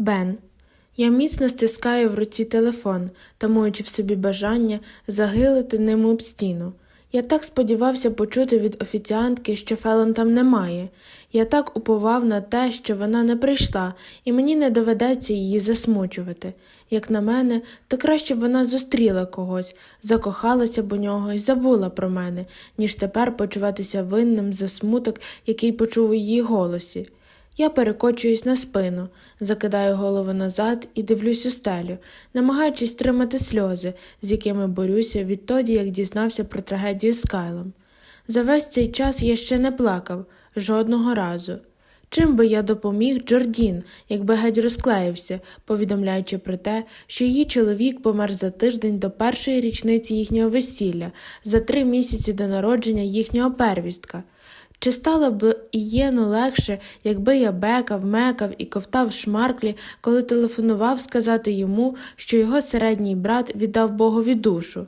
Бен. Я міцно стискаю в руці телефон, тамуючи в собі бажання загилити ним об стіну. Я так сподівався почути від офіціантки, що Фелон там немає. Я так уповав на те, що вона не прийшла, і мені не доведеться її засмучувати. Як на мене, то краще б вона зустріла когось, закохалася б у нього і забула про мене, ніж тепер почуватися винним за смуток, який почув у її голосі. Я перекочуюсь на спину, закидаю голову назад і дивлюсь у стелю, намагаючись тримати сльози, з якими борюся відтоді, як дізнався про трагедію з Кайлом. За весь цей час я ще не плакав жодного разу. Чим би я допоміг Джордін, якби геть розклеївся, повідомляючи про те, що її чоловік помер за тиждень до першої річниці їхнього весілля, за три місяці до народження їхнього первістка. Чи стало б Ієну легше, якби я бекав, мекав і ковтав шмарклі, коли телефонував сказати йому, що його середній брат віддав Богові душу?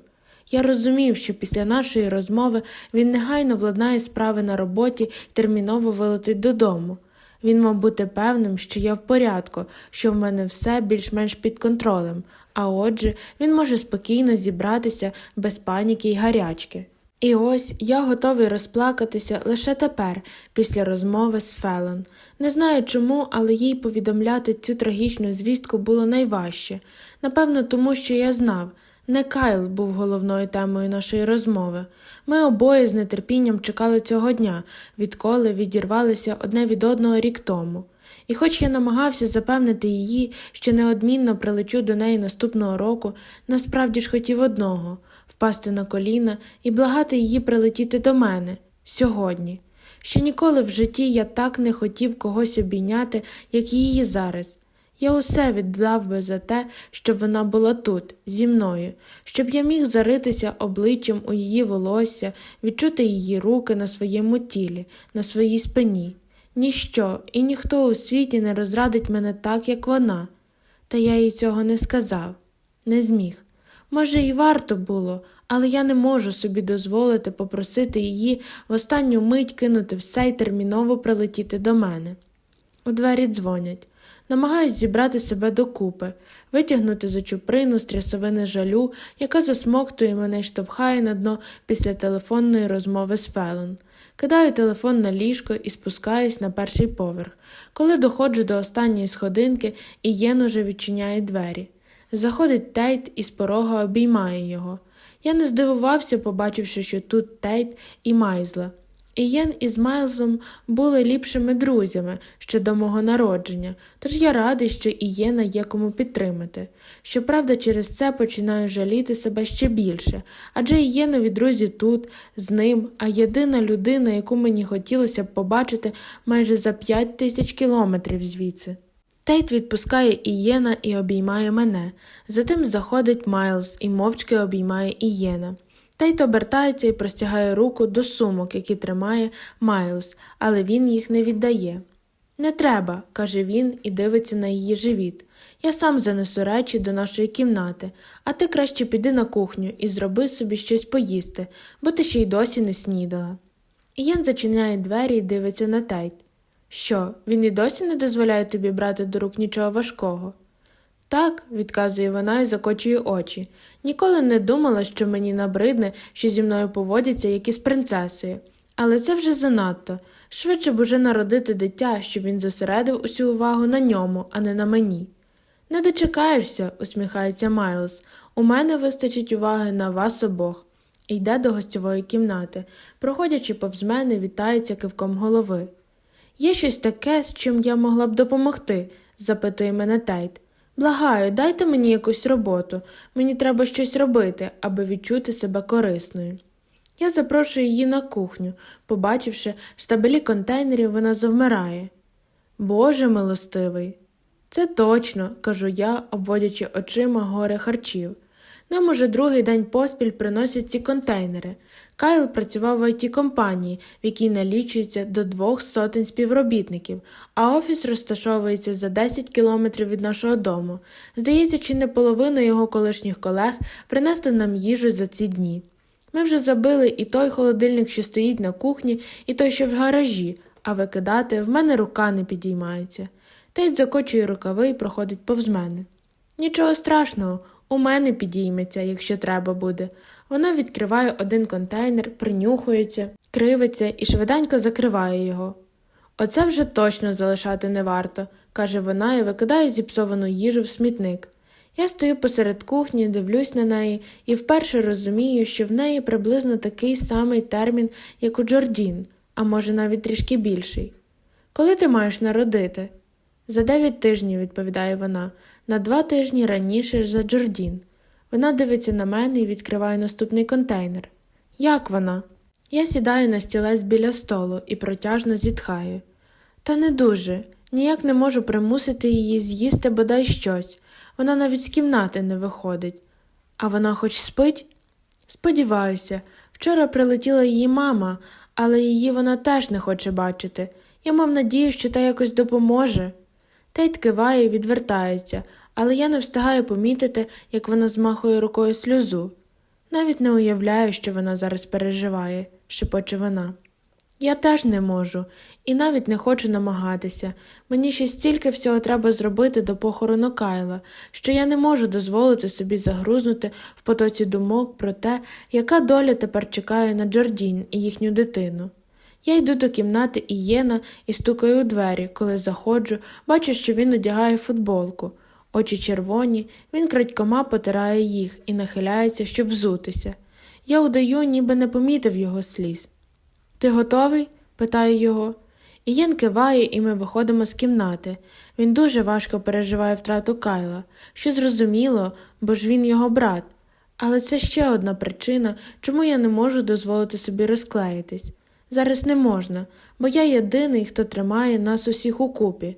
Я розумів, що після нашої розмови він негайно владнає справи на роботі терміново вилетить додому. Він мав бути певним, що я в порядку, що в мене все більш-менш під контролем, а отже, він може спокійно зібратися без паніки й гарячки. І ось я готовий розплакатися лише тепер, після розмови з Фелон. Не знаю чому, але їй повідомляти цю трагічну звістку було найважче. Напевно, тому що я знав. Не Кайл був головною темою нашої розмови. Ми обоє з нетерпінням чекали цього дня, відколи відірвалися одне від одного рік тому. І хоч я намагався запевнити її, що неодмінно прилечу до неї наступного року, насправді ж хотів одного впасти на коліна і благати її прилетіти до мене сьогодні. Ще ніколи в житті я так не хотів когось обійняти, як її зараз. Я усе віддав би за те, щоб вона була тут, зі мною, щоб я міг заритися обличчям у її волосся, відчути її руки на своєму тілі, на своїй спині. Ніщо і ніхто у світі не розрадить мене так, як вона. Та я їй цього не сказав, не зміг. Може, і варто було, але я не можу собі дозволити попросити її в останню мить кинути все й терміново прилетіти до мене. У двері дзвонять. Намагаюсь зібрати себе докупи, витягнути за чуприну з трясовини жалю, яка засмоктує мене й штовхає на дно після телефонної розмови з Фелон. Кидаю телефон на ліжко і спускаюсь на перший поверх. Коли доходжу до останньої сходинки, Ієн уже відчиняє двері. Заходить Тейт і з порога обіймає його. Я не здивувався, побачивши, що тут Тейт і Майзла. Ієн із Майлзом були ліпшими друзями ще до мого народження, тож я радий, що Ієна є кому підтримати. Щоправда, через це починаю жаліти себе ще більше, адже Ієнові друзі тут, з ним, а єдина людина, яку мені хотілося б побачити майже за п'ять тисяч кілометрів звідси. Тейт відпускає Ієна і обіймає мене, затим заходить Майлз і мовчки обіймає Ієна. Тейт обертається і простягає руку до сумок, які тримає Майлз, але він їх не віддає. Не треба, каже він і дивиться на її живіт. Я сам занесу речі до нашої кімнати, а ти краще піди на кухню і зроби собі щось поїсти, бо ти ще й досі не снідала. Ієн зачиняє двері і дивиться на Тейт. Що, він і досі не дозволяє тобі брати до рук нічого важкого? Так, відказує вона і закочує очі. Ніколи не думала, що мені набридне, що зі мною поводяться, як із принцесою. Але це вже занадто. Швидше б уже народити дитя, щоб він зосередив усю увагу на ньому, а не на мені. Не дочекаєшся, усміхається Майлз. У мене вистачить уваги на вас обох. І йде до гостьової кімнати. Проходячи повз мене, вітається кивком голови. Є щось таке, з чим я могла б допомогти? запитує мене Тейт. Благаю, дайте мені якусь роботу. Мені треба щось робити, аби відчути себе корисною. Я запрошую її на кухню. Побачивши штабелі контейнерів, вона завмирає. Боже милостивий. Це точно, кажу я, обводячи очима горе харчів. Нам уже другий день поспіль приносять ці контейнери. Кайл працював в it компанії, в якій налічується до двох сотень співробітників, а офіс розташовується за 10 кілометрів від нашого дому. Здається, чи не половина його колишніх колег принесли нам їжу за ці дні. Ми вже забили і той холодильник, що стоїть на кухні, і той, що в гаражі, а викидати в мене рука не підіймається. Тейт закочує рукави і проходить повз мене. Нічого страшного, у мене підійметься, якщо треба буде. Вона відкриває один контейнер, принюхується, кривиться і швиденько закриває його. Оце вже точно залишати не варто, каже вона і викидає зіпсовану їжу в смітник. Я стою посеред кухні, дивлюсь на неї і вперше розумію, що в неї приблизно такий самий термін, як у Джордін, а може навіть трішки більший. Коли ти маєш народити? За дев'ять тижнів, відповідає вона, на два тижні раніше за Джордін. Вона дивиться на мене і відкриває наступний контейнер. Як вона? Я сідаю на стілець біля столу і протяжно зітхаю. Та не дуже, ніяк не можу примусити її з'їсти бодай щось. Вона навіть з кімнати не виходить. А вона хоч спить? Сподіваюся, вчора прилетіла її мама, але її вона теж не хоче бачити. Я мав надію, що та якось допоможе. Тейт киває і відвертається, але я не встигаю помітити, як вона змахує рукою сльозу. Навіть не уявляю, що вона зараз переживає, шепоче вона. Я теж не можу, і навіть не хочу намагатися. Мені ще стільки всього треба зробити до похорону Кайла, що я не можу дозволити собі загрузнути в потоці думок про те, яка доля тепер чекає на Джордін і їхню дитину. Я йду до кімнати Ієна і стукаю у двері, коли заходжу, бачу, що він одягає футболку. Очі червоні, він крадькома потирає їх і нахиляється, щоб взутися. Я удаю, ніби не помітив його сліз. Ти готовий? питаю його. Ієн киває, і ми виходимо з кімнати. Він дуже важко переживає втрату Кайла, що зрозуміло, бо ж він його брат. Але це ще одна причина, чому я не можу дозволити собі розклеїтись. Зараз не можна, бо я єдиний, хто тримає нас усіх укупі.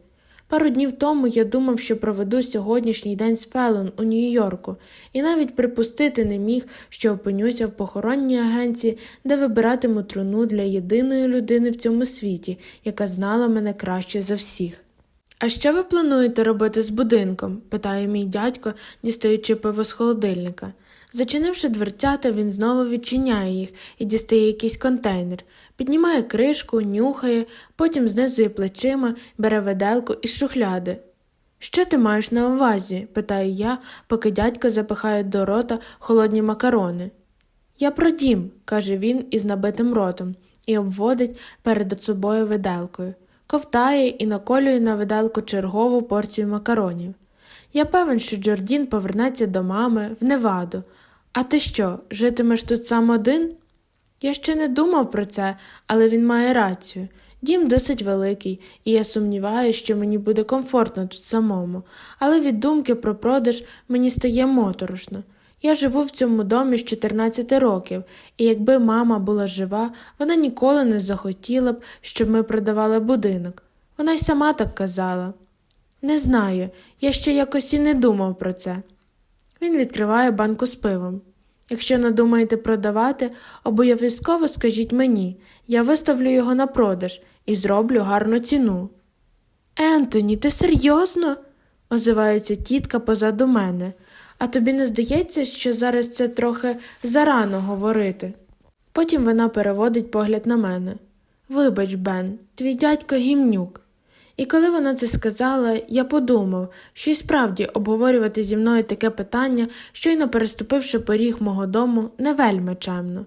Пару днів тому я думав, що проведу сьогоднішній день з Фелон у Нью-Йорку, і навіть припустити не міг, що опинюся в похоронній агенції, де вибиратиму труну для єдиної людини в цьому світі, яка знала мене краще за всіх. А що ви плануєте робити з будинком? питає мій дядько, дістаючи пиво з холодильника. Зачинивши дверцята, він знову відчиняє їх і дістає якийсь контейнер, піднімає кришку, нюхає, потім знизує плечима, бере веделку із шухляди. Що ти маєш на увазі? питаю я, поки дядько запихає до рота холодні макарони. Я про дім, каже він із набитим ротом, і обводить перед собою виделкою, ковтає і наколює на виделку чергову порцію макаронів. Я певен, що Джордін повернеться до мами в Неваду. А ти що, житимеш тут сам один? Я ще не думав про це, але він має рацію. Дім досить великий, і я сумніваюся, що мені буде комфортно тут самому, але від думки про продаж мені стає моторошно. Я живу в цьому домі з 14 років, і якби мама була жива, вона ніколи не захотіла б, щоб ми продавали будинок. Вона й сама так казала. Не знаю, я ще якось і не думав про це. Він відкриває банку з пивом. Якщо надумаєте продавати, обов'язково скажіть мені, я виставлю його на продаж і зроблю гарну ціну. Ентоні, ти серйозно? озивається тітка позаду мене. А тобі не здається, що зараз це трохи зарано говорити. Потім вона переводить погляд на мене. Вибач, Бен, твій дядько гімнюк. І коли вона це сказала, я подумав, що й справді обговорювати зі мною таке питання, щойно переступивши поріг мого дому, не вельми чемно.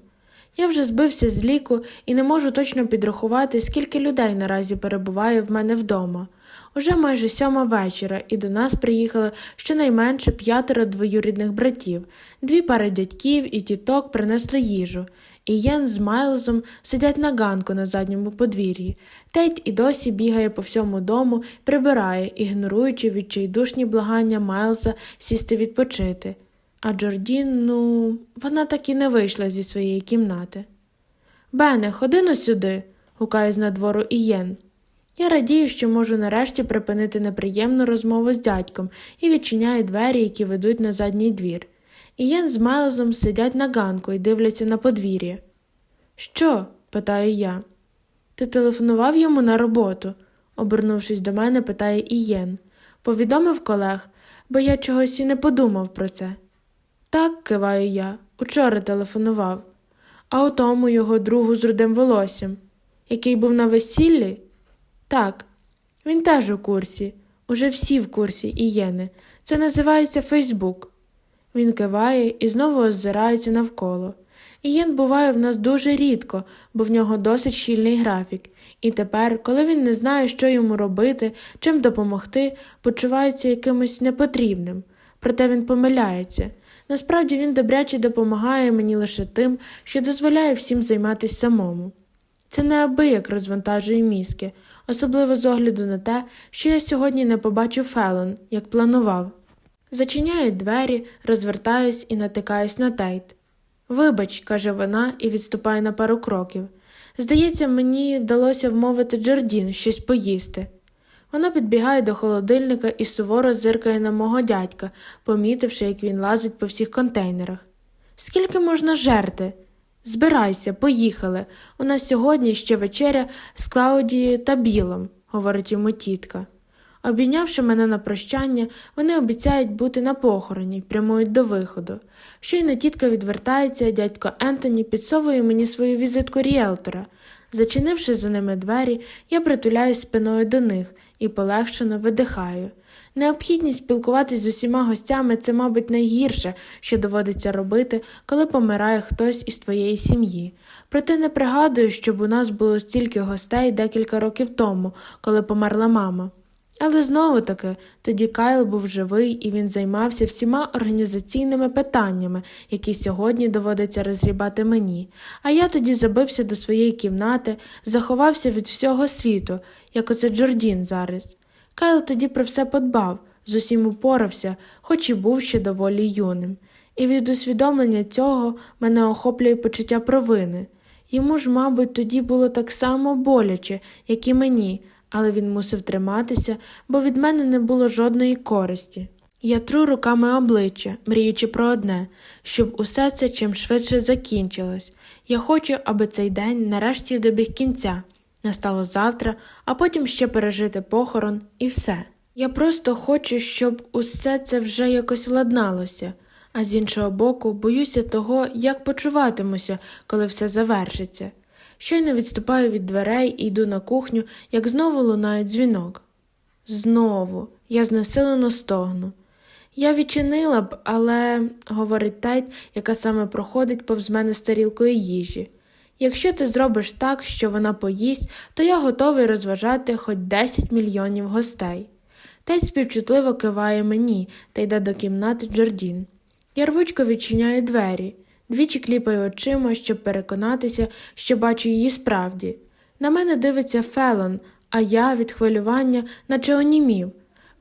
Я вже збився з ліку і не можу точно підрахувати, скільки людей наразі перебуває в мене вдома. Уже майже сьома вечора, і до нас приїхало щонайменше п'ятеро двоюрідних братів, дві пари дядьків і тіток принесли їжу. І Єн з Майлзом сидять на ганку на задньому подвір'ї. Тейт і досі бігає по всьому дому, прибирає, ігноруючи відчайдушні благання Майлза сісти відпочити. А Джордін, ну, вона так і не вийшла зі своєї кімнати. Бене, ходи но сюди, гукає з надвору Ієн. Я радію, що можу нарешті припинити неприємну розмову з дядьком і відчиняю двері, які ведуть на задній двір. Ієн з Майлзом сидять на ганку і дивляться на подвір'я. Що? питаю я. Ти телефонував йому на роботу? обернувшись до мене, питає Ієн. Повідомив колег, бо я чогось і не подумав про це. Так, киваю я, учора телефонував. А у тому його другу з рудим волоссям, який був на весіллі? Так, він теж у курсі. Уже всі в курсі Ієни. Це називається Фейсбук. Він киває і знову озирається навколо. Ієн буває в нас дуже рідко, бо в нього досить щільний графік, і тепер, коли він не знає, що йому робити, чим допомогти, почувається якимось непотрібним. Проте він помиляється. Насправді він добряче допомагає мені лише тим, що дозволяє всім займатися самому. Це неабияк розвантажує мізки, особливо з огляду на те, що я сьогодні не побачив Фелон, як планував. Зачиняю двері, розвертаюсь і натикаюсь на Тейт. Вибач, каже вона і відступає на пару кроків. Здається, мені вдалося вмовити Джордін щось поїсти. Вона підбігає до холодильника і суворо зиркає на мого дядька, помітивши, як він лазить по всіх контейнерах. Скільки можна жерти? Збирайся, поїхали. У нас сьогодні ще вечеря з Клаудією та Білом, говорить йому тітка. Обійнявши мене на прощання, вони обіцяють бути на похороні, прямують до виходу. Щойно тітка відвертається, дядько Ентоні підсовує мені свою візитку ріелтора. Зачинивши за ними двері, я притуляюсь спиною до них і полегшено видихаю. Необхідність спілкуватись з усіма гостями це, мабуть, найгірше, що доводиться робити, коли помирає хтось із твоєї сім'ї. Проте не пригадую, щоб у нас було стільки гостей декілька років тому, коли померла мама. Але знову таки, тоді Кайл був живий і він займався всіма організаційними питаннями, які сьогодні доводиться розгрібати мені. А я тоді забився до своєї кімнати, заховався від всього світу, як оце Джордін зараз. Кайл тоді про все подбав, з усім упорався, хоч і був ще доволі юним. І від усвідомлення цього мене охоплює почуття провини. Йому ж, мабуть, тоді було так само боляче, як і мені, але він мусив триматися, бо від мене не було жодної користі. Я тру руками обличчя, мріючи про одне, щоб усе це чим швидше закінчилось. Я хочу, аби цей день нарешті добіг кінця. Настало завтра, а потім ще пережити похорон і все. Я просто хочу, щоб усе це вже якось владналося, а з іншого боку, боюся того, як почуватимуся, коли все завершиться. Щойно відступаю від дверей і йду на кухню, як знову лунає дзвінок. Знову, я знесилено стогну. Я відчинила б, але, говорить Тайт, яка саме проходить повз мене з тарілкою їжі. Якщо ти зробиш так, що вона поїсть, то я готовий розважати хоч 10 мільйонів гостей. Тайт співчутливо киває мені та йде до кімнати Джордін. Я рвучко відчиняю двері, двічі кліпаю очима, щоб переконатися, що бачу її справді. На мене дивиться Фелон, а я від хвилювання, наче онімів.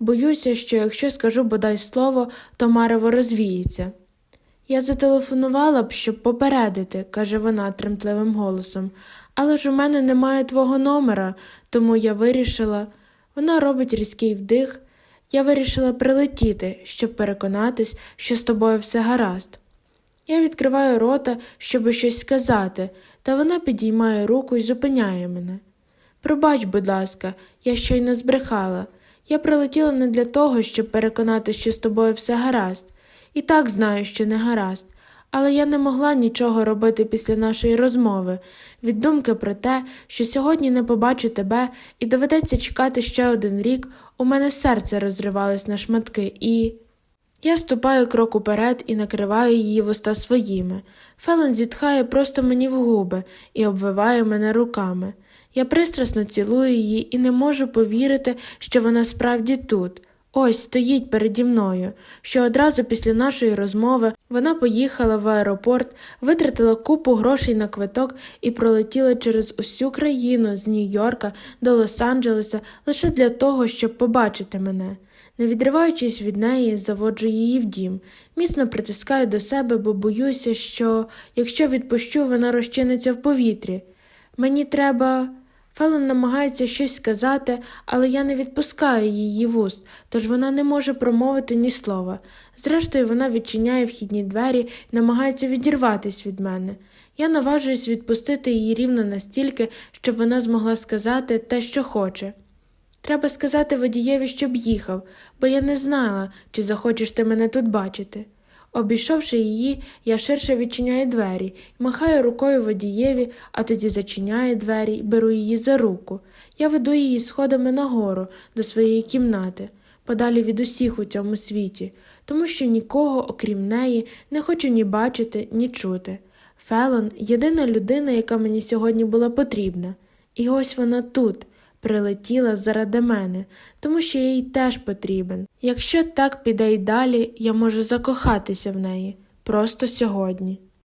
Боюся, що якщо скажу бодай слово, то марево розвіється. Я зателефонувала б, щоб попередити, каже вона тремтливим голосом, але ж у мене немає твого номера, тому я вирішила. Вона робить різкий вдих. Я вирішила прилетіти, щоб переконатись, що з тобою все гаразд. Я відкриваю рота, щоб щось сказати, та вона підіймає руку і зупиняє мене. Пробач, будь ласка, я щойно збрехала. Я прилетіла не для того, щоб переконати, що з тобою все гаразд. І так знаю, що не гаразд. Але я не могла нічого робити після нашої розмови, від думки про те, що сьогодні не побачу тебе і доведеться чекати ще один рік, у мене серце розривалось на шматки, і. Я ступаю крок уперед і накриваю її вуста своїми. Фелен зітхає просто мені в губи і обвиває мене руками. Я пристрасно цілую її і не можу повірити, що вона справді тут. Ось стоїть переді мною, що одразу після нашої розмови вона поїхала в аеропорт, витратила купу грошей на квиток і пролетіла через усю країну з Нью-Йорка до Лос-Анджелеса лише для того, щоб побачити мене. Не відриваючись від неї, заводжу її в дім, міцно притискаю до себе, бо боюся, що якщо відпущу, вона розчиниться в повітрі. Мені треба. Фелон намагається щось сказати, але я не відпускаю її вуст, тож вона не може промовити ні слова. Зрештою, вона відчиняє вхідні двері і намагається відірватися від мене. Я наважуюсь відпустити її рівно настільки, щоб вона змогла сказати те, що хоче. Треба сказати водієві, щоб їхав, бо я не знала, чи захочеш ти мене тут бачити. Обійшовши її, я ширше відчиняю двері, махаю рукою водієві, а тоді зачиняю двері й беру її за руку. Я веду її сходами нагору до своєї кімнати, подалі від усіх у цьому світі, тому що нікого, окрім неї, не хочу ні бачити, ні чути. Фелон єдина людина, яка мені сьогодні була потрібна. І ось вона тут, прилетіла заради мене, тому що їй теж потрібен. Якщо так піде й далі, я можу закохатися в неї просто сьогодні.